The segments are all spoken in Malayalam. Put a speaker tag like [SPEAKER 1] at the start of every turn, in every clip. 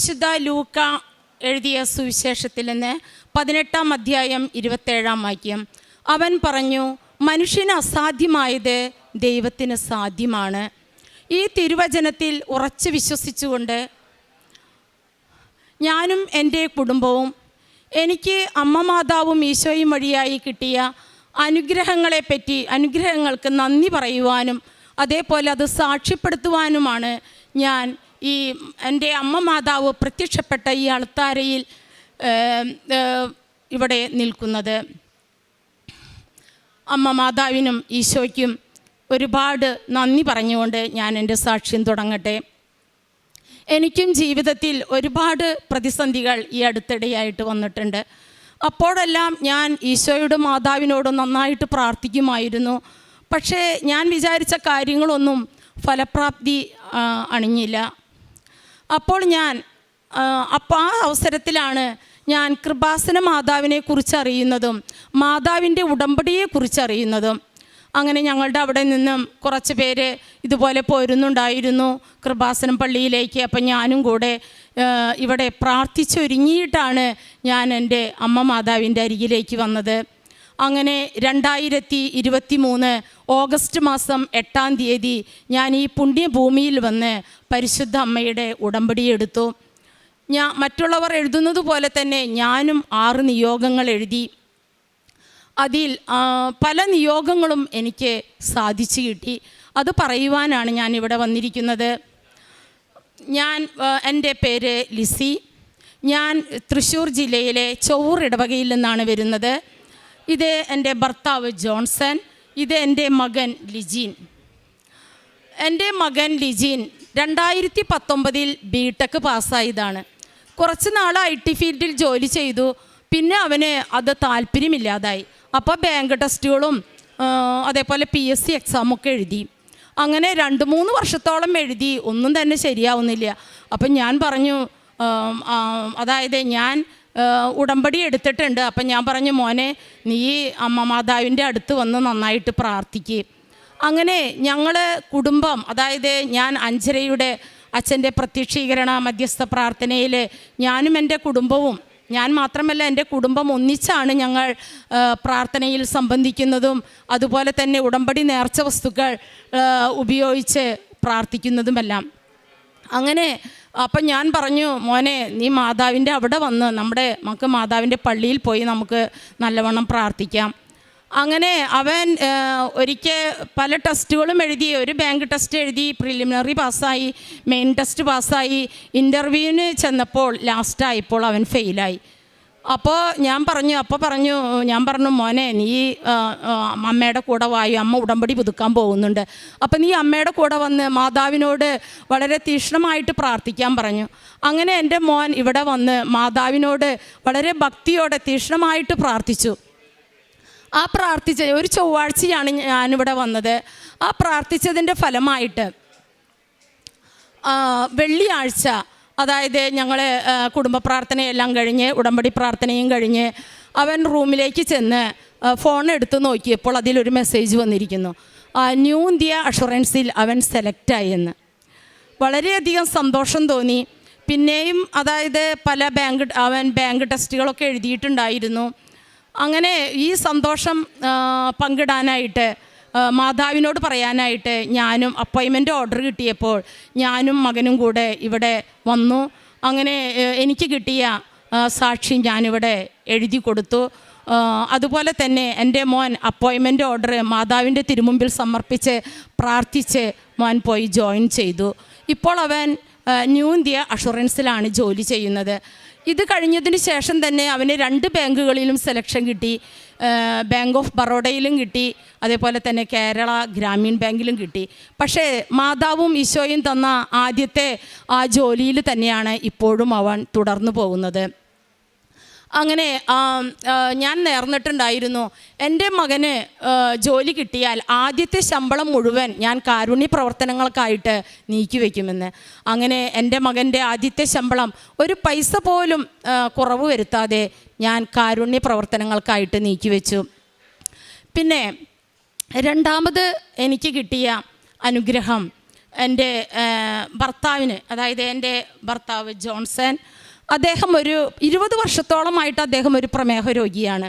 [SPEAKER 1] വിശുദ്ധ ലൂക്ക എഴുതിയ സുവിശേഷത്തിൽ നിന്ന് പതിനെട്ടാം അധ്യായം ഇരുപത്തേഴാം വാക്യം. അവൻ പറഞ്ഞു മനുഷ്യന് അസാധ്യമായത് ദൈവത്തിന് സാധ്യമാണ്. ഈ തിരുവചനത്തിൽ ഉറച്ച് വിശ്വസിച്ചുകൊണ്ട് ഞാനും എന്റെ കുടുംബവും എനിക്ക് അമ്മ മാതാവും ഈശോയും വഴിയായി കിട്ടിയ അനുഗ്രഹങ്ങളെപ്പറ്റി അനുഗ്രഹങ്ങൾക്ക് നന്ദി പറയുവാനും അതേപോലെ അത് സാക്ഷ്യപ്പെടുത്തുവാനുമാണ് ഞാൻ ഈ എന്റെ അമ്മ മാതാവ് പ്രത്യക്ഷപ്പെട്ട ഈ അൾത്താരയിൽ ഇവിടെ നിൽക്കുന്നത്. അമ്മ മാതാവിനും ഈശോയ്ക്കും ഒരുപാട് നന്ദി പറഞ്ഞുകൊണ്ട് ഞാൻ എന്റെ സാക്ഷ്യം തുടങ്ങട്ടെ. എനിക്കും ജീവിതത്തിൽ ഒരുപാട് പ്രതിസന്ധികൾ ഈ അടുത്തിടെയായിട്ട് വന്നിട്ടുണ്ട്. അപ്പോഴെല്ലാം ഞാൻ ഈശോയുടെ മാതാവിനോട് നന്നായിട്ട് പ്രാർത്ഥിക്കുമായിരുന്നു. പക്ഷേ ഞാൻ വിചാരിച്ച കാര്യങ്ങളൊന്നും ഫലപ്രാപ്തി അണിഞ്ഞില്ല. അപ്പോൾ ഞാൻ അപ്പോൾ ആ അവസരത്തിലാണ് ഞാൻ കൃപാസന മാതാവിനെ കുറിച്ച് അറിയുന്നതും മാതാവിന്റെ ഉടമ്പടിയെ കുറിച്ച് അറിയുന്നതും. അങ്ങനെ ഞങ്ങളുടെ അവിടെ നിന്നും കുറച്ച് പേര് ഇതുപോലെ പോരുന്നുണ്ടായിരുന്നു കൃപാസനം പള്ളിയിലേക്ക്. അപ്പം ഞാനും കൂടെ ഇവിടെ പ്രാർത്ഥിച്ചൊരുങ്ങിയിട്ടാണ് ഞാൻ എന്റെ അമ്മ മാതാവിന്റെ അരികിലേക്ക് വന്നത്. അങ്ങനെ രണ്ടായിരത്തി ഇരുപത്തി മൂന്ന് ഓഗസ്റ്റ് മാസം എട്ടാം തീയതി ഞാൻ ഈ പുണ്യഭൂമിയിൽ വന്ന് പരിശുദ്ധ അമ്മയുടെ ഉടമ്പടി എടുത്തു. ഞാൻ മറ്റുള്ളവർ എഴുതുന്നത് പോലെ തന്നെ ഞാനും ആറ് നിയോഗങ്ങൾ എഴുതി. അതിൽ പല നിയോഗങ്ങളും എനിക്ക് സാധിച്ചു കിട്ടി. അത് പറയുവാനാണ് ഞാൻ ഇവിടെ വന്നിരിക്കുന്നത്. ഞാൻ എന്റെ പേര് ലിസി. ഞാൻ തൃശ്ശൂർ ജില്ലയിലെ ചൊവ്വൂർ ഇടവകയിൽ നിന്നാണ് വരുന്നത്. ഇത് എന്റെ ഭർത്താവ് ജോൺസൺ ഇത് എന്റെ മകൻ ലിജീൻ. എന്റെ മകൻ ലിജീൻ രണ്ടായിരത്തി പത്തൊമ്പതിൽ ബി ടെക് പാസ്സായതാണ്. കുറച്ച് നാൾ ഐ ടി ഫീൽഡിൽ ജോലി ചെയ്തു പിന്നെ അവന് അത് താല്പര്യമില്ലാതായി. അപ്പോൾ ബാങ്ക് ടെസ്റ്റുകളും അതേപോലെ പി എസ് സി എക്സാമൊക്കെ എഴുതി. അങ്ങനെ രണ്ട് മൂന്ന് വർഷത്തോളം എഴുതി ഒന്നും തന്നെ ശരിയാവുന്നില്ല. അപ്പം ഞാൻ പറഞ്ഞു അതായത് ഞാൻ ഉടമ്പടി എടുത്തിട്ടുണ്ട്. അപ്പം ഞാൻ പറഞ്ഞു മോനെ നീ അമ്മ മാതാവിന്റെ അടുത്ത് വന്ന് നന്നായിട്ട് പ്രാർത്ഥിക്കുക അങ്ങനെ ഞങ്ങൾ കുടുംബം അതായത് ഞാൻ അഞ്ചരയുടെ അച്ഛന്റെ പ്രത്യക്ഷീകരണ മധ്യസ്ഥ പ്രാർത്ഥനയിൽ ഞാനും എന്റെ കുടുംബവും ഞാൻ മാത്രമല്ല എന്റെ കുടുംബം ഒന്നിച്ചാണ് ഞങ്ങൾ പ്രാർത്ഥനയിൽ സംബന്ധിക്കുന്നതും അതുപോലെ തന്നെ ഉടമ്പടി നേർച്ച വസ്തുക്കൾ ഉപയോഗിച്ച് പ്രാർത്ഥിക്കുന്നതുമെല്ലാം. അങ്ങനെ അപ്പം ഞാൻ പറഞ്ഞു മോനെ നീ മാതാവിന്റെ അവിടെ വന്ന് നമ്മുടെ നമുക്ക് മാതാവിന്റെ പള്ളിയിൽ പോയി നമുക്ക് നല്ലവണ്ണം പ്രാർത്ഥിക്കാം. അങ്ങനെ അവൻ ഒരിക്കൽ പല ടെസ്റ്റുകളും എഴുതി ഒരു ബാങ്ക് ടെസ്റ്റ് എഴുതി പ്രിലിമിനറി പാസ്സായി മെയിൻ ടെസ്റ്റ് പാസ്സായി ഇന്റർവ്യൂവിന് ചെന്നപ്പോൾ ലാസ്റ്റായപ്പോൾ അവൻ ഫെയിലായി. അപ്പോൾ ഞാൻ പറഞ്ഞു അപ്പോൾ പറഞ്ഞു ഞാൻ പറഞ്ഞു മോനെ നീ അമ്മയുടെ കൂടെ വായു അമ്മ ഉടമ്പടി പുതുക്കാൻ പോകുന്നുണ്ട്. അപ്പോൾ നീ അമ്മയുടെ കൂടെ വന്ന് മാതാവിനോട് വളരെ തീക്ഷ്ണമായിട്ട് പ്രാർത്ഥിക്കാൻ പറഞ്ഞു. അങ്ങനെ എന്റെ മോൻ ഇവിടെ വന്ന് മാതാവിനോട് വളരെ ഭക്തിയോടെ തീക്ഷ്ണമായിട്ട് പ്രാർത്ഥിച്ചു. ആ പ്രാർത്ഥിച്ച ഒരു ചൊവ്വാഴ്ചയാണ് ഞാനിവിടെ വന്നത്. ആ പ്രാർത്ഥിച്ചതിന്റെ ഫലമായിട്ട് വെള്ളിയാഴ്ച അതായത് ഞങ്ങൾ കുടുംബ പ്രാർത്ഥനയെല്ലാം കഴിഞ്ഞ് ഉടമ്പടി പ്രാർത്ഥനയും കഴിഞ്ഞ് അവൻ റൂമിലേക്ക് ചെന്ന് ഫോൺ എടുത്ത് നോക്കിയപ്പോൾ അതിലൊരു മെസ്സേജ് വന്നിരിക്കുന്നു. ന്യൂ ഇന്ത്യ അഷുറൻസിൽ അവൻ സെലക്റ്റായി എന്ന് വളരെയധികം സന്തോഷം തോന്നി. പിന്നെയും അതായത് പല ബാങ്ക് അവൻ ബാങ്ക് ടെസ്റ്റുകളൊക്കെ എഴുതിയിട്ടുണ്ടായിരുന്നു. അങ്ങനെ ഈ സന്തോഷം പങ്കിടാനായിട്ട് മാതാവിനോട് പറയാനായിട്ട് ഞാനും അപ്പോയിൻമെന്റ് ഓർഡർ കിട്ടിയപ്പോൾ ഞാനും മകനും കൂടെ ഇവിടെ വന്നു. അങ്ങനെ എനിക്ക് കിട്ടിയ സാക്ഷി ഞാനിവിടെ എഴുതി കൊടുത്തു. അതുപോലെ തന്നെ എന്റെ മോൻ അപ്പോയിൻമെന്റ് ഓർഡർ മാതാവിന്റെ തിരുമുമ്പിൽ സമർപ്പിച്ച് പ്രാർത്ഥിച്ച് മോൻ പോയി ജോയിൻ ചെയ്തു. ഇപ്പോൾ അവൻ ന്യൂ ഇന്ത്യ അഷുറൻസിലാണ് ജോലി ചെയ്യുന്നത്. ഇത് കഴിഞ്ഞതിന് ശേഷം തന്നെ അവന് രണ്ട് ബാങ്കുകളിലും സെലക്ഷൻ കിട്ടി. ബാങ്ക് ഓഫ് ബറോഡയിലും കിട്ടി. അതേപോലെ തന്നെ കേരള ഗ്രാമീൺ ബാങ്കിലും കിട്ടി. പക്ഷേ മാതാവും ഈശോയും തന്ന ആദ്യത്തെ ആ ജോലിയിൽ തന്നെയാണ് ഇപ്പോഴും അവൻ തുടർന്നു പോകുന്നത്. അങ്ങനെ ഞാൻ നേർന്നിട്ടുണ്ടായിരുന്നു. എന്റെ മകന് ജോലി കിട്ടിയാൽ ആദ്യത്തെ ശമ്പളം മുഴുവൻ ഞാൻ കാരുണ്യ പ്രവർത്തനങ്ങൾക്കായിട്ട് നീക്കി വയ്ക്കുമെന്ന്. അങ്ങനെ എന്റെ മകന്റെ ആദ്യത്തെ ശമ്പളം ഒരു പൈസ പോലും കുറവ് വരുത്താതെ ഞാൻ കാരുണ്യ പ്രവർത്തനങ്ങൾക്കായിട്ട് നീക്കി വെച്ചു. പിന്നെ രണ്ടാമത് എനിക്ക് കിട്ടിയ അനുഗ്രഹം എന്റെ ഭർത്താവിന് അതായത് എന്റെ ഭർത്താവ് ജോൺസൺ അദ്ദേഹം ഒരു ഇരുപത് വർഷത്തോളമായിട്ട് അദ്ദേഹം ഒരു പ്രമേഹ രോഗിയാണ്.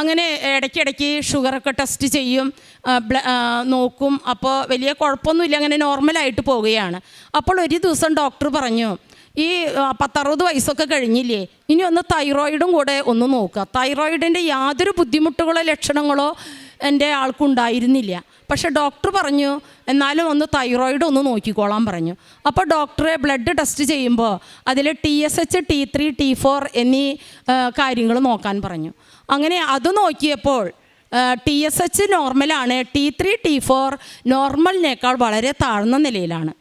[SPEAKER 1] അങ്ങനെ ഇടയ്ക്കിടയ്ക്ക് ഷുഗറൊക്കെ ടെസ്റ്റ് ചെയ്യും നോക്കും. അപ്പോൾ വലിയ കുഴപ്പമൊന്നുമില്ല അങ്ങനെ നോർമലായിട്ട് പോവുകയാണ്. അപ്പോൾ ഒരു ദിവസം ഡോക്ടർ പറഞ്ഞു ഈ പത്തറുപത് വയസ്സൊക്കെ കഴിഞ്ഞില്ലേ ഇനി ഒന്ന് തൈറോയിഡും കൂടെ ഒന്ന് നോക്കുക. തൈറോയിഡിന്റെ യാതൊരു ബുദ്ധിമുട്ടുകളോ ലക്ഷണങ്ങളോ എന്റെ ആൾക്കുണ്ടായിരുന്നില്ല പക്ഷെ ഡോക്ടർ പറഞ്ഞു എന്നാലും ഒന്ന് തൈറോയിഡ് ഒന്ന് നോക്കിക്കോളാൻ പറഞ്ഞു. അപ്പോൾ ഡോക്ടറെ ബ്ലഡ് ടെസ്റ്റ് ചെയ്യുമ്പോൾ അതിൽ T S H T three T four എന്നീ കാര്യങ്ങൾ നോക്കാൻ പറഞ്ഞു. അങ്ങനെ അത് നോക്കിയപ്പോൾ ടി എസ് എച്ച് നോർമലാണ് ടി ത്രീ ടി ഫോർ നോർമലിനേക്കാൾ വളരെ താഴ്ന്ന നിലയിലാണ്.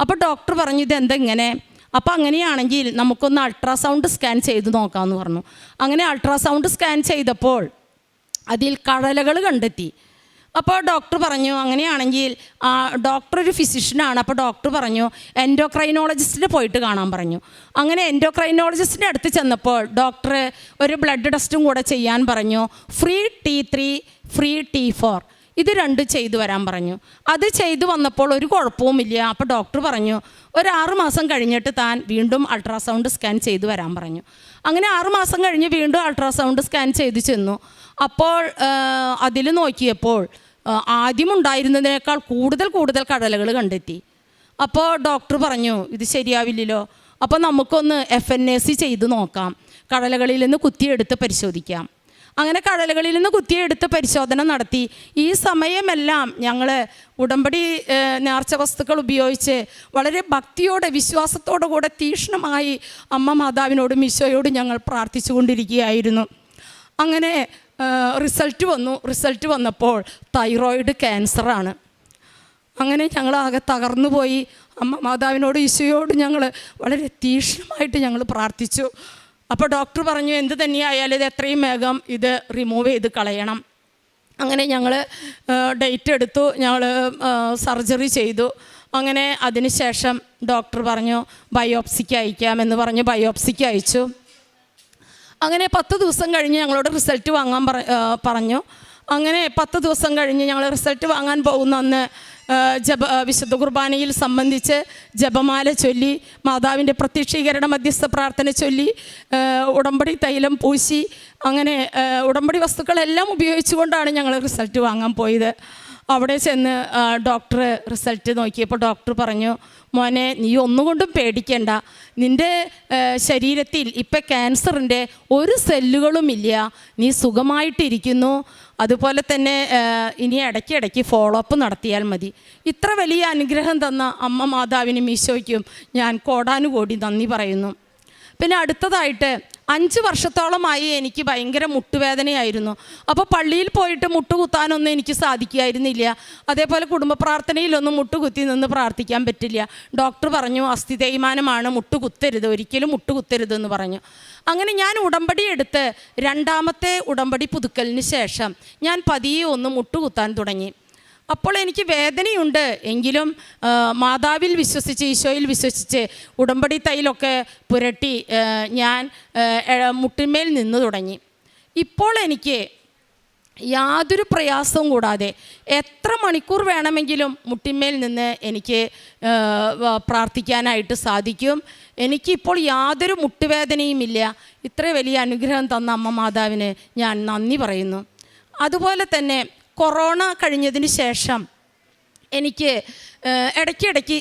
[SPEAKER 1] അപ്പോൾ ഡോക്ടർ പറഞ്ഞു ഇതെന്തെങ്ങനെ? അപ്പോൾ അങ്ങനെയാണെങ്കിൽ നമുക്കൊന്ന് അൾട്രാസൗണ്ട് സ്കാൻ ചെയ്ത് നോക്കാമെന്ന് പറഞ്ഞു. അങ്ങനെ അൾട്രാസൗണ്ട് സ്കാൻ ചെയ്തപ്പോൾ അതിൽ കടലകൾ കണ്ടെത്തി. അപ്പോൾ ഡോക്ടർ പറഞ്ഞു അങ്ങനെയാണെങ്കിൽ ഡോക്ടർ ഒരു ഫിസിഷ്യനാണ്. അപ്പോൾ ഡോക്ടർ പറഞ്ഞു എൻഡോക്രൈനോളജിസ്റ്റിനെ പോയിട്ട് കാണാൻ പറഞ്ഞു. അങ്ങനെ എൻഡോക്രൈനോളജിസ്റ്റിന്റെ അടുത്ത് ചെന്നപ്പോൾ ഡോക്ടർ ഒരു ബ്ലഡ് ടെസ്റ്റും കൂടെ ചെയ്യാൻ പറഞ്ഞു. Free T three free T four. ഇത് രണ്ട് ചെയ്തു വരാൻ പറഞ്ഞു. അത് ചെയ്തു വന്നപ്പോൾ ഒരു കുഴപ്പവുമില്ല. അപ്പോൾ ഡോക്ടർ പറഞ്ഞു ഒരു ആറുമാസം കഴിഞ്ഞിട്ട് താൻ വീണ്ടും അൾട്രാസൗണ്ട് സ്കാൻ ചെയ്തു വരാൻ പറഞ്ഞു. അങ്ങനെ ആറുമാസം കഴിഞ്ഞ് വീണ്ടും അൾട്രാസൗണ്ട് സ്കാൻ ചെയ്തു ചെന്നു. അപ്പോൾ അതിൽ നോക്കിയപ്പോൾ ആദ്യം ഉണ്ടായിരുന്നതിനേക്കാൾ കൂടുതൽ കൂടുതൽ കടലകൾ കണ്ടെത്തി. അപ്പോൾ ഡോക്ടർ പറഞ്ഞു ഇത് ശരിയാവില്ലല്ലോ. അപ്പോൾ നമുക്കൊന്ന് എഫ് എൻ എ സി ചെയ്ത് നോക്കാം. കടലകളിൽ നിന്ന് കുത്തിയെടുത്ത് പരിശോധിക്കാം. അങ്ങനെ കടലുകളിൽ നിന്ന് കുത്തിയെടുത്ത് പരിശോധന നടത്തി. ഈ സമയമെല്ലാം ഞങ്ങൾ ഉടമ്പടി നേർച്ച വസ്തുക്കൾ ഉപയോഗിച്ച് വളരെ ഭക്തിയോടെ വിശ്വാസത്തോടു കൂടെ തീക്ഷ്ണമായി അമ്മ മാതാവിനോടും ഈശോയോടും ഞങ്ങൾ പ്രാർത്ഥിച്ചു കൊണ്ടിരിക്കുകയായിരുന്നു അങ്ങനെ റിസൾട്ട് വന്നു. റിസൾട്ട് വന്നപ്പോൾ തൈറോയിഡ് ക്യാൻസറാണ് അങ്ങനെ ഞങ്ങൾ ആകെ തകർന്നു പോയി. അമ്മ മാതാവിനോട് ഈശോയോട് ഞങ്ങൾ വളരെ തീക്ഷ്ണമായിട്ട് ഞങ്ങൾ പ്രാർത്ഥിച്ചു. അപ്പോൾ ഡോക്ടർ പറഞ്ഞു എന്ത് തന്നെയായാലും ഇത് എത്രയും വേഗം ഇത് റിമൂവ് ചെയ്ത് കളയണം. അങ്ങനെ ഞങ്ങൾ ഡേറ്റ് എടുത്തു. ഞങ്ങൾ സർജറി ചെയ്തു. അങ്ങനെ അതിനുശേഷം ഡോക്ടർ പറഞ്ഞു ബയോപ്സിക്ക് അയക്കാമെന്ന് പറഞ്ഞ് ബയോപ്സിക്ക് അയച്ചു. അങ്ങനെ പത്ത് ദിവസം കഴിഞ്ഞ് ഞങ്ങളോട് റിസൾട്ട് വാങ്ങാൻ പറഞ്ഞു. അങ്ങനെ പത്ത് ദിവസം കഴിഞ്ഞ് ഞങ്ങൾ റിസൾട്ട് വാങ്ങാൻ പോകുന്ന അന്ന് ജപ വിശുദ്ധ കുർബാനയിൽ സംബന്ധിച്ച് ജപമാല ചൊല്ലി മാതാവിന്റെ പ്രത്യക്ഷീകരണ മധ്യസ്ഥ പ്രാർത്ഥന ചൊല്ലി ഉടമ്പടി തൈലം പൂശി അങ്ങനെ ഉടമ്പടി വസ്തുക്കളെല്ലാം ഉപയോഗിച്ചുകൊണ്ടാണ് ഞങ്ങൾ റിസൾട്ട് വാങ്ങാൻ പോയത്. അവിടെ ചെന്ന് ഡോക്ടർ റിസൾട്ട് നോക്കിയപ്പോൾ ഡോക്ടർ പറഞ്ഞു മോനെ നീ ഒന്നുകൊണ്ടും പേടിക്കണ്ട. നിന്റെ ശരീരത്തിൽ ഇപ്പം ക്യാൻസറിന്റെ ഒരു സെല്ലുകളുമില്ല. നീ സുഖമായിട്ടിരിക്കുന്നു. അതുപോലെ തന്നെ ഇനി ഇടയ്ക്കിടയ്ക്ക് ഫോളോ അപ്പ് നടത്തിയാൽ മതി. ഇത്ര വലിയ അനുഗ്രഹം തന്ന അമ്മ മാതാവിനും ഈശോയ്ക്കും ഞാൻ കോടാനുകോടി നന്ദി പറയുന്നു. പിന്നെ അടുത്തതായിട്ട് അഞ്ച് വർഷത്തോളമായി എനിക്ക് ഭയങ്കര മുട്ടുവേദനയായിരുന്നു. അപ്പോൾ പള്ളിയിൽ പോയിട്ട് മുട്ടുകുത്താനൊന്നും എനിക്ക് സാധിക്കുമായിരുന്നില്ല അതേപോലെ കുടുംബ പ്രാർത്ഥനയിലൊന്നും മുട്ടുകുത്തി നിന്ന് പ്രാർത്ഥിക്കാൻ പറ്റില്ല. ഡോക്ടർ പറഞ്ഞു അസ്ഥി തേയ്മാനമാണ് മുട്ടുകുത്തരുത് ഒരിക്കലും മുട്ടുകുത്തരുത് എന്ന് പറഞ്ഞു. അങ്ങനെ ഞാൻ ഉടമ്പടി എടുത്ത് രണ്ടാമത്തെ ഉടമ്പടി പുതുക്കലിന് ശേഷം ഞാൻ പതിയെ ഒന്ന് മുട്ടുകുത്താൻ തുടങ്ങി. അപ്പോൾ എനിക്ക് വേദനയുണ്ട്. എങ്കിലും മാതാവിൽ വിശ്വസിച്ച് ഈശോയിൽ വിശ്വസിച്ച് ഉടമ്പടി തൈലൊക്കെ പുരട്ടി ഞാൻ മുട്ടിന്മേൽ നിന്ന് തുടങ്ങി. ഇപ്പോൾ എനിക്ക് യാതൊരു പ്രയാസവും കൂടാതെ എത്ര മണിക്കൂർ വേണമെങ്കിലും മുട്ടിന്മേൽ നിന്ന് എനിക്ക് പ്രാർത്ഥിക്കാനായിട്ട് സാധിക്കും. എനിക്കിപ്പോൾ യാതൊരു മുട്ടുവേദനയുമില്ല ഇത്ര വലിയ അനുഗ്രഹം തന്ന അമ്മ മാതാവിന് ഞാൻ നന്ദി പറയുന്നു. അതുപോലെ തന്നെ കൊറോണ കഴിഞ്ഞതിന് ശേഷം എനിക്ക് ഇടയ്ക്കിടയ്ക്ക്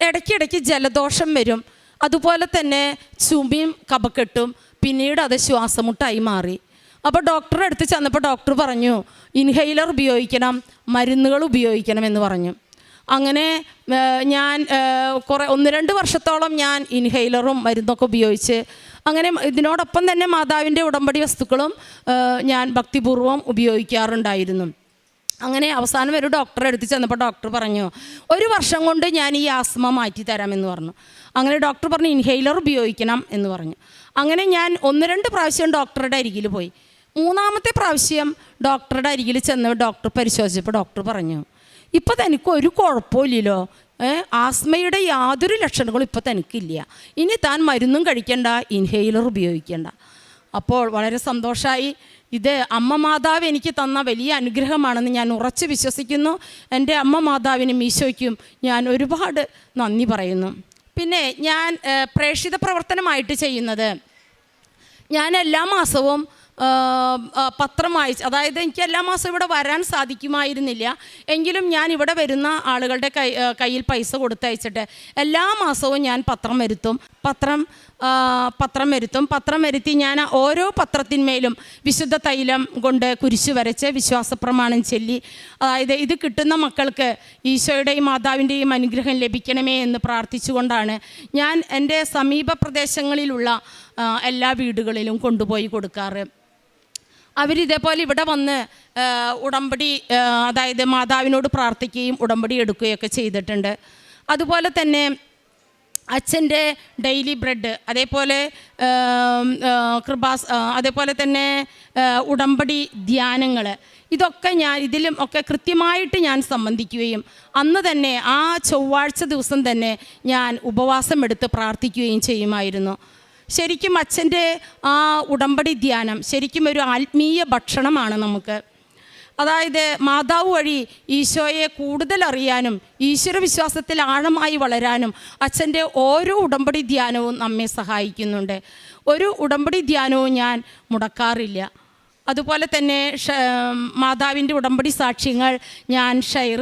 [SPEAKER 1] ഇടയ്ക്കിടയ്ക്ക് ജലദോഷം വരും. അതുപോലെ തന്നെ ചുമയും കപക്കെട്ടും പിന്നീട് അത് ശ്വാസമുട്ടായി മാറി. അപ്പോൾ ഡോക്ടറെ അടുത്ത് ചെന്നപ്പോൾ ഡോക്ടർ പറഞ്ഞു ഇൻഹെയിലർ ഉപയോഗിക്കണം മരുന്നുകൾ ഉപയോഗിക്കണം എന്ന് പറഞ്ഞു. അങ്ങനെ ഞാൻ കുറേ ഒന്ന് രണ്ട് വർഷത്തോളം ഞാൻ ഇൻഹെയിലറും മരുന്നൊക്കെ ഉപയോഗിച്ച് അങ്ങനെ ഇതിനോടൊപ്പം തന്നെ മാതാവിന്റെ ഉടമ്പടി വസ്തുക്കളും ഞാൻ ഭക്തിപൂർവം ഉപയോഗിക്കാറുണ്ടായിരുന്നു. അങ്ങനെ അവസാനം ഒരു ഡോക്ടറെ എടുത്ത് ചെന്നപ്പോൾ ഡോക്ടർ പറഞ്ഞു ഒരു വർഷം കൊണ്ട് ഞാൻ ഈ ആസ്മ മാറ്റി തരാമെന്ന് പറഞ്ഞു. അങ്ങനെ ഡോക്ടർ പറഞ്ഞു ഇൻഹെയിലർ ഉപയോഗിക്കണം എന്ന് പറഞ്ഞു. അങ്ങനെ ഞാൻ ഒന്ന് രണ്ട് പ്രാവശ്യം ഡോക്ടറുടെ അരികിൽ പോയി. മൂന്നാമത്തെ പ്രാവശ്യം ഡോക്ടറുടെ അരികിൽ ചെന്ന് ഡോക്ടർ പരിശോധിച്ചപ്പോൾ ഡോക്ടർ പറഞ്ഞു ഇപ്പോൾ തനിക്ക് ഒരു കുഴപ്പമില്ലല്ലോ. ആസ്മയുടെ യാതൊരു ലക്ഷണങ്ങളും ഇപ്പോൾ തനിക്കില്ല. ഇനി താൻ മരുന്നും കഴിക്കേണ്ട ഇൻഹെയിലർ ഉപയോഗിക്കേണ്ട. അപ്പോൾ വളരെ സന്തോഷമായി ഇത് അമ്മ മാതാവ് എനിക്ക് തന്ന വലിയ അനുഗ്രഹമാണെന്ന് ഞാൻ ഉറച്ചു വിശ്വസിക്കുന്നു. എന്റെ അമ്മ മാതാവിനും ഈശോയ്ക്കും ഞാൻ ഒരുപാട് നന്ദി പറയുന്നു. പിന്നെ ഞാൻ പ്രേക്ഷിത പ്രവർത്തനമായിട്ട് ചെയ്യുന്നത്. ഞാൻ എല്ലാ മാസവും പത്രം വായിച്ച് അതായത് എനിക്ക് എല്ലാ മാസവും ഇവിടെ വരാൻ സാധിക്കുമായിരുന്നില്ല. എങ്കിലും ഞാൻ ഇവിടെ വരുന്ന ആളുകളുടെ കൈ കയ്യിൽ പൈസ കൊടുത്തയച്ചിട്ട് എല്ലാ മാസവും ഞാൻ പത്രം വരുത്തും. പത്രം പത്രം വരുത്തും. പത്രം വരുത്തി ഞാൻ ഓരോ പത്രത്തിന്മേലും വിശുദ്ധ തൈലം കൊണ്ട് കുരിശു വരച്ച് വിശ്വാസപ്രമാണം ചൊല്ലി അതായത് ഇത് കിട്ടുന്ന മക്കൾക്ക് ഈശോയുടെയും മാതാവിന്റെയും അനുഗ്രഹം ലഭിക്കണമേ എന്ന് പ്രാർത്ഥിച്ചുകൊണ്ടാണ് ഞാൻ എന്റെ സമീപ പ്രദേശങ്ങളിലുള്ള എല്ലാ വീടുകളിലും കൊണ്ടുപോയി കൊടുക്കാറ്. അവരിതേപോലെ ഇവിടെ വന്ന് ഉടമ്പടി അതായത് മാതാവിനോട് പ്രാർത്ഥിക്കുകയും ഉടമ്പടി എടുക്കുകയൊക്കെ ചെയ്തിട്ടുണ്ട്. അതുപോലെ തന്നെ അച്ഛന്റെ ഡെയിലി ബ്രെഡ് അതേപോലെ കൃപാസ് അതേപോലെ തന്നെ ഉടമ്പടി ധ്യാനങ്ങൾ ഇതൊക്കെ ഞാൻ ഇതിലും ഒക്കെ കൃത്യമായിട്ട് ഞാൻ സംബന്ധിക്കുകയും അന്ന് തന്നെ ആ ചൊവ്വാഴ്ച ദിവസം തന്നെ ഞാൻ ഉപവാസം എടുത്ത് പ്രാർത്ഥിക്കുകയും ചെയ്യുമായിരുന്നു. ശരിക്കും അച്ഛന്റെ ആ ഉടമ്പടി ധ്യാനം ശരിക്കും ഒരു ആത്മീയ ഭക്ഷണമാണ് നമുക്ക്. അതായത് മാതാവ് വഴി ഈശോയെ കൂടുതൽ അറിയാനും ഈശ്വരവിശ്വാസത്തിൽ ആഴമായി വളരാനും അച്ഛന്റെ ഓരോ ഉടമ്പടി ധ്യാനവും നമ്മെ സഹായിക്കുന്നുണ്ട്. ഒരു ഉടമ്പടി ധ്യാനവും ഞാൻ മുടക്കാറില്ല. അതുപോലെ തന്നെ മാതാവിന്റെ ഉടമ്പടി സാക്ഷ്യങ്ങൾ ഞാൻ ഷെയർ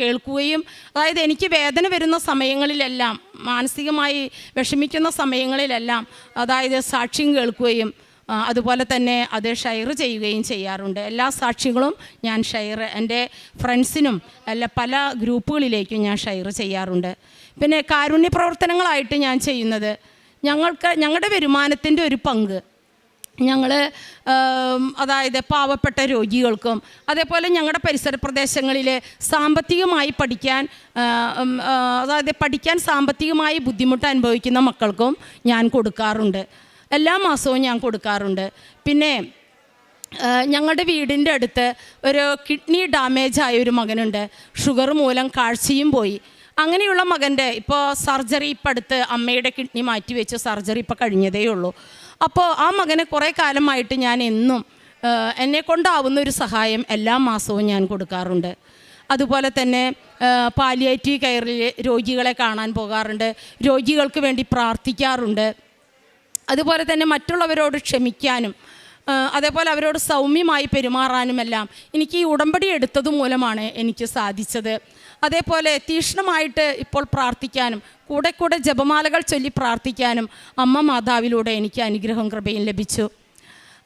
[SPEAKER 1] കേൾക്കുകയും അതായത് എനിക്ക് വേദന വരുന്ന സമയങ്ങളിലെല്ലാം മാനസികമായി വിഷമിക്കുന്ന സമയങ്ങളിലെല്ലാം അതായത് സാക്ഷ്യം കേൾക്കുകയും അതുപോലെ തന്നെ അത് ഷെയർ ചെയ്യുകയും ചെയ്യാറുണ്ട്. എല്ലാ സാക്ഷികളും ഞാൻ ഷെയർ എന്റെ ഫ്രണ്ട്സിനും അല്ല പല ഗ്രൂപ്പുകളിലേക്കും ഞാൻ ഷെയർ ചെയ്യാറുണ്ട്. പിന്നെ കാരുണ്യ പ്രവർത്തനങ്ങളായിട്ട് ഞാൻ ചെയ്യുന്നത് ഞങ്ങൾക്ക് ഞങ്ങളുടെ വരുമാനത്തിന്റെ ഒരു പങ്ക് ഞങ്ങൾ അതായത് പാവപ്പെട്ട രോഗികൾക്കും അതേപോലെ ഞങ്ങളുടെ പരിസര പ്രദേശങ്ങളിൽ സാമ്പത്തികമായി പഠിക്കാൻ അതായത് പഠിക്കാൻ സാമ്പത്തികമായി ബുദ്ധിമുട്ട് അനുഭവിക്കുന്ന മക്കൾക്കും ഞാൻ കൊടുക്കാറുണ്ട്. എല്ലാ മാസവും ഞാൻ കൊടുക്കാറുണ്ട്. പിന്നെ ഞങ്ങളുടെ വീടിന്റെ അടുത്ത് ഒരു കിഡ്നി ഡാമേജ് ആയ ഒരു മകനുണ്ട്. ഷുഗർ മൂലം കാഴ്ചയും പോയി. അങ്ങനെയുള്ള മകന്റെ ഇപ്പോൾ സർജറി ഇപ്പം അടുത്ത് അമ്മയുടെ കിഡ്നി മാറ്റി വെച്ച് സർജറി ഇപ്പം കഴിഞ്ഞതേ ഉള്ളൂ. അപ്പോൾ ആ മകനെ കുറേ കാലമായിട്ട് ഞാൻ എന്നും എന്നെ കൊണ്ടാവുന്ന ഒരു സഹായം എല്ലാ മാസവും ഞാൻ കൊടുക്കാറുണ്ട്. അതുപോലെ തന്നെ പാലിയേറ്റീവ് കെയറിൽ രോഗികളെ കാണാൻ പോകാറുണ്ട് രോഗികൾക്ക് വേണ്ടി പ്രാർത്ഥിക്കാറുണ്ട്. അതുപോലെ തന്നെ മറ്റുള്ളവരോട് ക്ഷമിക്കാനും അതേപോലെ അവരോട് സൗമ്യമായി പെരുമാറാനുമെല്ലാം എനിക്ക് ഈ ഉടമ്പടി എടുത്തത് മൂലമാണ് എനിക്ക് സാധിച്ചത്. അതേപോലെ തീഷ്ണമായിട്ട് ഇപ്പോൾ പ്രാർത്ഥിക്കാനും കൂടെ കൂടെ ജപമാലകൾ ചൊല്ലി പ്രാർത്ഥിക്കാനും അമ്മ മാതാവിലൂടെ എനിക്ക് അനുഗ്രഹം കൃപയും ലഭിച്ചു.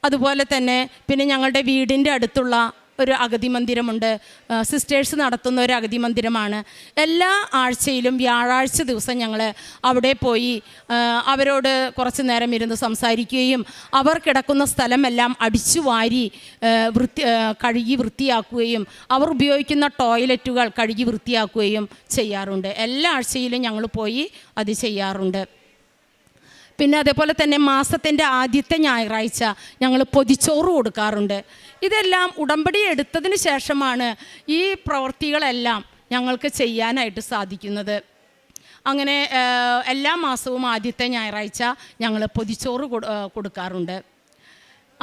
[SPEAKER 1] അതുപോലെ തന്നെ പിന്നെ ഞങ്ങളുടെ വീടിന്റെ അടുത്തുള്ള ഒരു അഗതി മന്ദിരമുണ്ട്. സിസ്റ്റേഴ്സ് നടത്തുന്ന ഒരു അഗതി മന്ദിരമാണ്. എല്ലാ ആഴ്ചയിലും വ്യാഴാഴ്ച ദിവസം ഞങ്ങൾ അവിടെ പോയി അവരോട് കുറച്ച് നേരം ഇരുന്ന് സംസാരിക്കുകയും അവർ കിടക്കുന്ന സ്ഥലമെല്ലാം അടിച്ചു വാരി വൃത്തി കഴുകി വൃത്തിയാക്കുകയും അവർ ഉപയോഗിക്കുന്ന ടോയ്ലറ്റുകൾ കഴുകി വൃത്തിയാക്കുകയും ചെയ്യാറുണ്ട്. എല്ലാ ആഴ്ചയിലും ഞങ്ങൾ പോയി അത് ചെയ്യാറുണ്ട്. പിന്നെ അതേപോലെ തന്നെ മാസത്തിന്റെ ആദ്യത്തെ ഞായറാഴ്ച ഞങ്ങൾ പൊതിച്ചോറ് കൊടുക്കാറുണ്ട്. ഇതെല്ലാം ഉടമ്പടി എടുത്തതിന് ശേഷമാണ് ഈ പ്രവൃത്തികളെല്ലാം ഞങ്ങൾക്ക് ചെയ്യാനായിട്ട് സാധിക്കുന്നത്. അങ്ങനെ എല്ലാ മാസവും ആദ്യത്തെ ഞായറാഴ്ച ഞങ്ങൾ പൊതിച്ചോറ് കൊടുക്കാറുണ്ട്.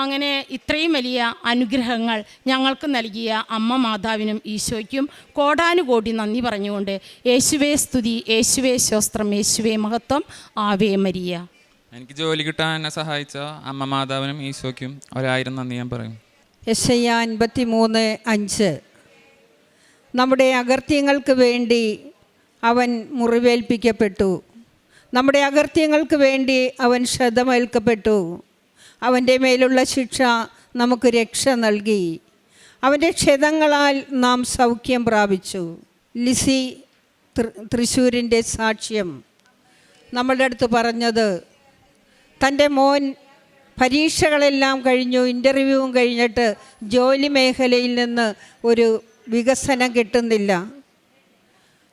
[SPEAKER 1] അങ്ങനെ ഇത്രയും വലിയ അനുഗ്രഹങ്ങൾ ഞങ്ങൾക്ക് നൽകിയ അമ്മ മാതാവിനും ഈശോയ്ക്കും കോടാനുകോടി നന്ദി പറഞ്ഞുകൊണ്ട് യേശുവേ സ്തുതി യേശുവേ ശോസ്ത്രം യേശുവേ മഹത്വം ആവേ മരിയ.
[SPEAKER 2] എനിക്ക് ജോലി കിട്ടാൻ എന്നെ സഹായിച്ച അമ്മ മാതാവിനും ഈശോയ്ക്കും ഒരായിരം നന്ദി ഞാൻ പറയും.
[SPEAKER 3] യശയ്യ അൻപത്തി മൂന്ന് അഞ്ച്. നമ്മുടെ അകർത്യങ്ങൾക്ക് വേണ്ടി അവൻ മുറിവേൽപ്പിക്കപ്പെട്ടു. നമ്മുടെ അകർത്യങ്ങൾക്ക് വേണ്ടി അവൻ ശ്രദ്ധമേൽക്കപ്പെട്ടു. അവന്റെ മേലുള്ള ശിക്ഷ നമുക്ക് രക്ഷ നൽകി. അവന്റെ ക്ഷതങ്ങളാൽ നാം സൗഖ്യം പ്രാപിച്ചു. ലിസി തൃശ്ശൂരിന്റെ സാക്ഷ്യം. നമ്മളുടെ അടുത്ത് പറഞ്ഞത് തന്റെ മോൻ പരീക്ഷകളെല്ലാം കഴിഞ്ഞു ഇന്റർവ്യൂവും കഴിഞ്ഞിട്ട് ജോലി മേഖലയിൽ നിന്ന് ഒരു വികസനം കിട്ടുന്നില്ല.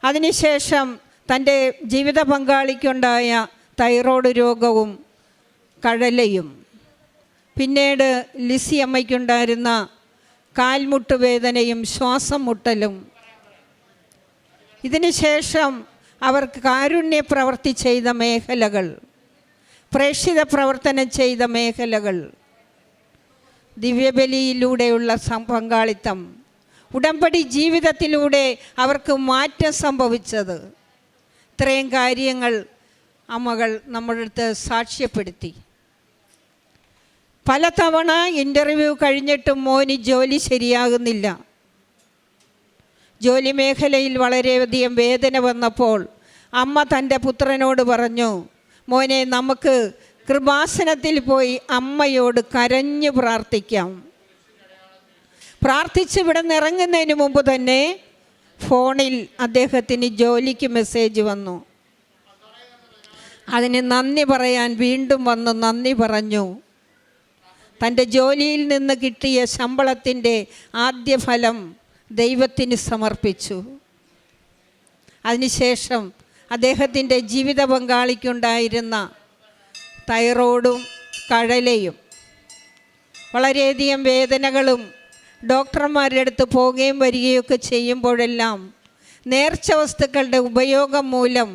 [SPEAKER 3] അതിനുശേഷം തന്റെ ജീവിത പങ്കാളിക്കുണ്ടായ തൈറോയ്ഡ് രോഗവും കഴലയും. പിന്നീട് ലിസി അമ്മയ്ക്കുണ്ടായിരുന്ന കാൽമുട്ട് വേദനയും ശ്വാസം മുട്ടലും. ഇതിനുശേഷം അവർക്ക് കാരുണ്യ പ്രവർത്തി ചെയ്ത മേഖലകൾ. പ്രേക്ഷിത പ്രവർത്തനം ചെയ്ത മേഖലകൾ ദിവ്യബലിയിലൂടെയുള്ള പങ്കാളിത്തം ഉടമ്പടി ജീവിതത്തിലൂടെ അവർക്ക് മാറ്റം സംഭവിച്ചത്. ഇത്രയും കാര്യങ്ങൾ അമ്മകൾ നമ്മുടെ അടുത്ത് സാക്ഷ്യപ്പെടുത്തി. പലതവണ ഇന്റർവ്യൂ കഴിഞ്ഞിട്ടും മോന് ജോലി ശരിയാകുന്നില്ല. ജോലി മേഖലയിൽ വളരെയധികം വേദന വന്നപ്പോൾ അമ്മ തന്റെ പുത്രനോട് പറഞ്ഞു മോനെ നമുക്ക് കൃപാസനത്തിൽ പോയി അമ്മയോട് കരഞ്ഞു പ്രാർത്ഥിക്കാം. പ്രാർത്ഥിച്ച് ഇവിടെ നിന്ന് ഇറങ്ങുന്നതിന് മുമ്പ് തന്നെ ഫോണിൽ അദ്ദേഹത്തിന് ജോലിക്ക് മെസ്സേജ് വന്നു. അതിന് നന്ദി പറയാൻ വീണ്ടും വന്ന് നന്ദി പറഞ്ഞു. തന്റെ ജോലിയിൽ നിന്ന് കിട്ടിയ ശമ്പളത്തിന്റെ ആദ്യ ഫലം ദൈവത്തിന് സമർപ്പിച്ചു. അതിനുശേഷം അദ്ദേഹത്തിന്റെ ജീവിത പങ്കാളിക്കുണ്ടായിരുന്ന തൈറോയ്ഡും കഴലയും വളരെയധികം വേദനകളും ഡോക്ടർമാരുടെ അടുത്ത് പോവുകയും വരികയൊക്കെ ചെയ്യുമ്പോഴെല്ലാം നേർച്ച വസ്തുക്കളുടെ ഉപയോഗം മൂലം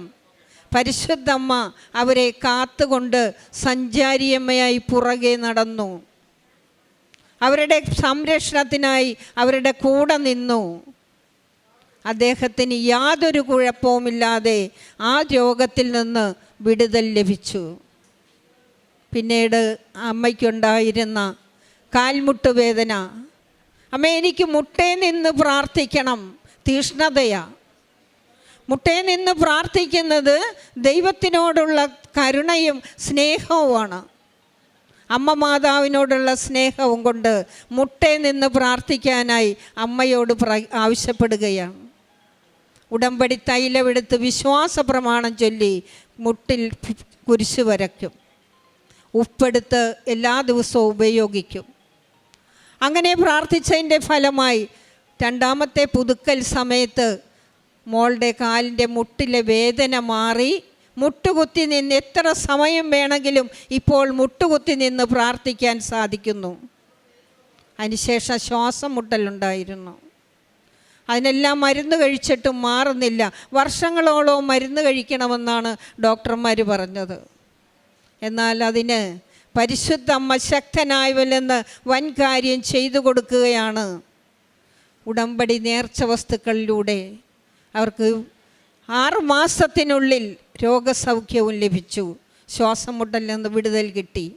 [SPEAKER 3] പരിശുദ്ധമ്മ അവരെ കാത്തുകൊണ്ട് സഞ്ചാരിയമ്മയായി പുറകെ നടന്നു. അവരുടെ സംരക്ഷണത്തിനായി അവരുടെ കൂടെ നിന്നു. അദ്ദേഹത്തിന് യാതൊരു കുഴപ്പവുമില്ലാതെ ആ രോഗത്തിൽ നിന്ന് വിടുതൽ ലഭിച്ചു. പിന്നീട് അമ്മയ്ക്കുണ്ടായിരുന്ന കാൽമുട്ട് വേദന. അമ്മ എനിക്ക് മുട്ടേ നിന്ന് പ്രാർത്ഥിക്കണം തീഷ്ണതയാ. മുട്ടേ നിന്ന് പ്രാർത്ഥിക്കുന്നത് ദൈവത്തിനോടുള്ള കരുണയും സ്നേഹവുമാണ്. അമ്മ മാതാവിനോടുള്ള സ്നേഹവും കൊണ്ട് മുട്ടേ നിന്ന് പ്രാർത്ഥിക്കാനായി അമ്മയോട് ആവശ്യപ്പെടുകയാണ്. ഉടമ്പടി തൈലമെടുത്ത് വിശ്വാസ പ്രമാണം ചൊല്ലി മുട്ടിൽ കുരിശ് വരയ്ക്കും. ഉപ്പെടുത്ത് എല്ലാ ദിവസവും ഉപയോഗിക്കും. അങ്ങനെ പ്രാർത്ഥിച്ചതിന്റെ ഫലമായി രണ്ടാമത്തെ പുതുക്കൽ സമയത്ത് മോളുടെ കാലിന്റെ മുട്ടിലെ വേദന മാറി മുട്ടുകുത്തി നിന്ന് എത്ര സമയം വേണമെങ്കിലും ഇപ്പോൾ മുട്ടുകുത്തി നിന്ന് പ്രാർത്ഥിക്കാൻ സാധിക്കുന്നു. അതിനുശേഷം ശ്വാസം മുട്ടലുണ്ടായിരുന്നു. അതിനെല്ലാം മരുന്ന് കഴിച്ചിട്ടും മാറുന്നില്ല. വർഷങ്ങളോളം മരുന്ന് കഴിക്കണമെന്നാണ് ഡോക്ടർമാർ പറഞ്ഞത്. എന്നാൽ അതിന് പരിശുദ്ധ അമ്മ ശക്തനായവല്ലെന്ന് വൻ കാര്യം ചെയ്തു കൊടുക്കുകയാണ്. ഉടമ്പടി നേർച്ച വസ്തുക്കളിലൂടെ അവർക്ക് ആറുമാസത്തിനുള്ളിൽ രോഗസൗഖ്യവും ലഭിച്ചു. ശ്വാസം മുട്ടലിൽ നിന്ന് വിടുതൽ കിട്ടി.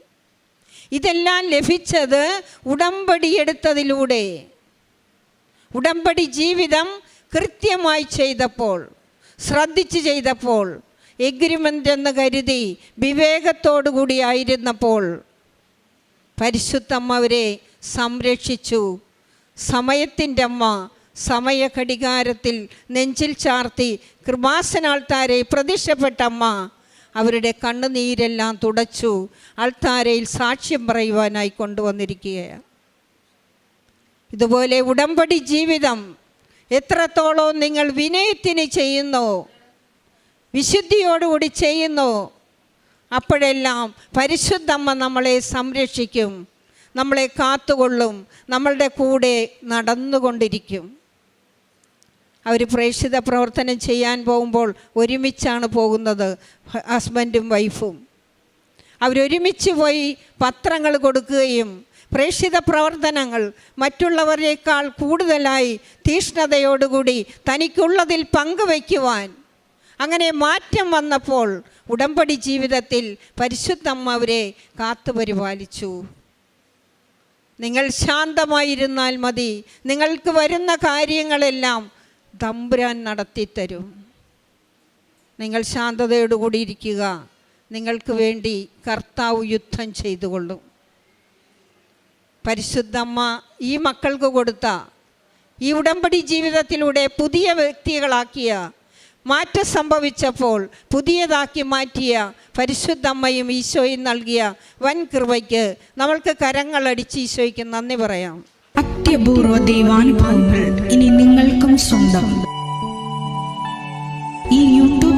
[SPEAKER 3] ഇതെല്ലാം ലഭിച്ചത് ഉടമ്പടി എടുത്തതിലൂടെ. ഉടമ്പടി ജീവിതം കൃത്യമായി ചെയ്തപ്പോൾ ശ്രദ്ധിച്ച് ചെയ്തപ്പോൾ എഗ്രിമെന്റ് എന്ന് കരുതി വിവേകത്തോടു കൂടി ആയിരുന്നപ്പോൾ പരിശുദ്ധമ്മ അവരെ സംരക്ഷിച്ചു. സമയത്തിന്റെ അമ്മ സമയഘടികാരത്തിൽ നെഞ്ചിൽ ചാർത്തി കൃപാസനാൾത്താരെ പ്രതീക്ഷപ്പെട്ട അമ്മ അവരുടെ കണ്ണുനീരെല്ലാം തുടച്ചു ആൾത്താരയിൽ സാക്ഷ്യം പറയുവാനായി കൊണ്ടുവന്നിരിക്കുകയാണ്. ഇതുപോലെ ഉടമ്പടി ജീവിതം എത്രത്തോളം നിങ്ങൾ വിനയത്തിന് ചെയ്യുന്നു വിശുദ്ധിയോടുകൂടി ചെയ്യുന്നു അപ്പോഴെല്ലാം പരിശുദ്ധമ്മ നമ്മളെ സംരക്ഷിക്കും നമ്മളെ കാത്തുകൊള്ളും നമ്മളുടെ കൂടെ നടന്നുകൊണ്ടിരിക്കും. അവർ പ്രേക്ഷിത പ്രവർത്തനം ചെയ്യാൻ പോകുമ്പോൾ ഒരുമിച്ചാണ് പോകുന്നത് ഹസ്ബൻഡും വൈഫും. അവരൊരുമിച്ച് പോയി പത്രങ്ങൾ കൊടുക്കുകയും പ്രേക്ഷിത പ്രവർത്തനങ്ങൾ മറ്റുള്ളവരേക്കാൾ കൂടുതലായി തീഷ്ണതയോടുകൂടി തനിക്കുള്ളതിൽ പങ്കുവയ്ക്കുവാൻ. അങ്ങനെ മാറ്റം വന്നപ്പോൾ ഉടമ്പടി ജീവിതത്തിൽ പരിശുദ്ധമ്മ അവരെ കാത്തുപരിപാലിച്ചു നിങ്ങൾ ശാന്തമായിരുന്നാൽ മതി. നിങ്ങൾക്ക് വരുന്ന കാര്യങ്ങളെല്ലാം തമ്പുരാൻ നടത്തിത്തരും. നിങ്ങൾ ശാന്തതയോടുകൂടി ഇരിക്കുക. നിങ്ങൾക്ക് വേണ്ടി കർത്താവ് യുദ്ധം ചെയ്തുകൊള്ളും. പരിശുദ്ധമ്മ ഈ മക്കൾക്ക് കൊടുത്ത ഈ ഉടമ്പടി ജീവിതത്തിലൂടെ പുതിയ വ്യക്തികളാക്കിയ മാറ്റം സംഭവിച്ചപ്പോൾ പുതിയതാക്കി മാറ്റിയ പരിശുദ്ധമ്മയും ഈശോയും നൽകിയ വൻ കൃപയ്ക്ക് നമ്മൾക്ക് കരങ്ങളടിച്ച് ഈശോയ്ക്ക് നന്ദി പറയാം.
[SPEAKER 4] അത്യപൂർവ ദൈവാനുഭവങ്ങൾ ഇനി നിങ്ങൾക്കും സ്വന്തം. ഈ